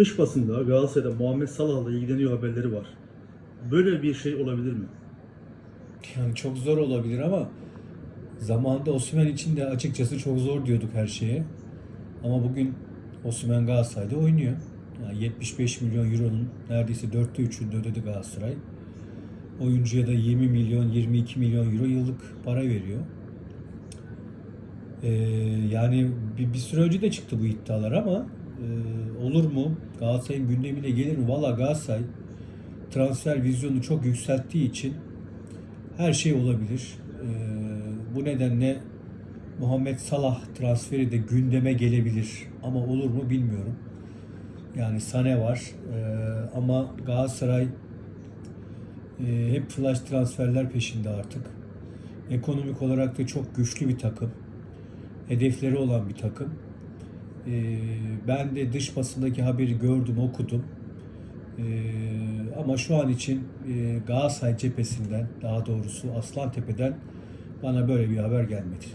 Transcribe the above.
dış basında Galatasaray'da Muhammed Salah'la ilgileniyor haberleri var. Böyle bir şey olabilir mi? Yani çok zor olabilir ama zamanında Osimhen için de açıkçası çok zor diyorduk her şeye. Ama bugün Osimhen Galatasaray'da oynuyor. Yani 75 milyon euronun neredeyse dörtte üçünü de ödedi Galatasaray. Oyuncuya da 20 milyon, 22 milyon euro yıllık para veriyor. Ee, yani bir, bir süre önce de çıktı bu iddialar ama e, olur mu? Galatasaray'ın gündemine gelir mi? Valla Galatasaray transfer vizyonu çok yükselttiği için her şey olabilir. Ee, bu nedenle Muhammed Salah transferi de gündeme gelebilir. Ama olur mu bilmiyorum. Yani Sane var. Ee, ama Galatasaray e, hep flash transferler peşinde artık. Ekonomik olarak da çok güçlü bir takım. Hedefleri olan bir takım. Ee, ben de dış basındaki haberi gördüm, okudum. Ee, ama şu an için e, Galatasaray cephesinden, daha doğrusu Aslantepe'den bana böyle bir haber gelmedi.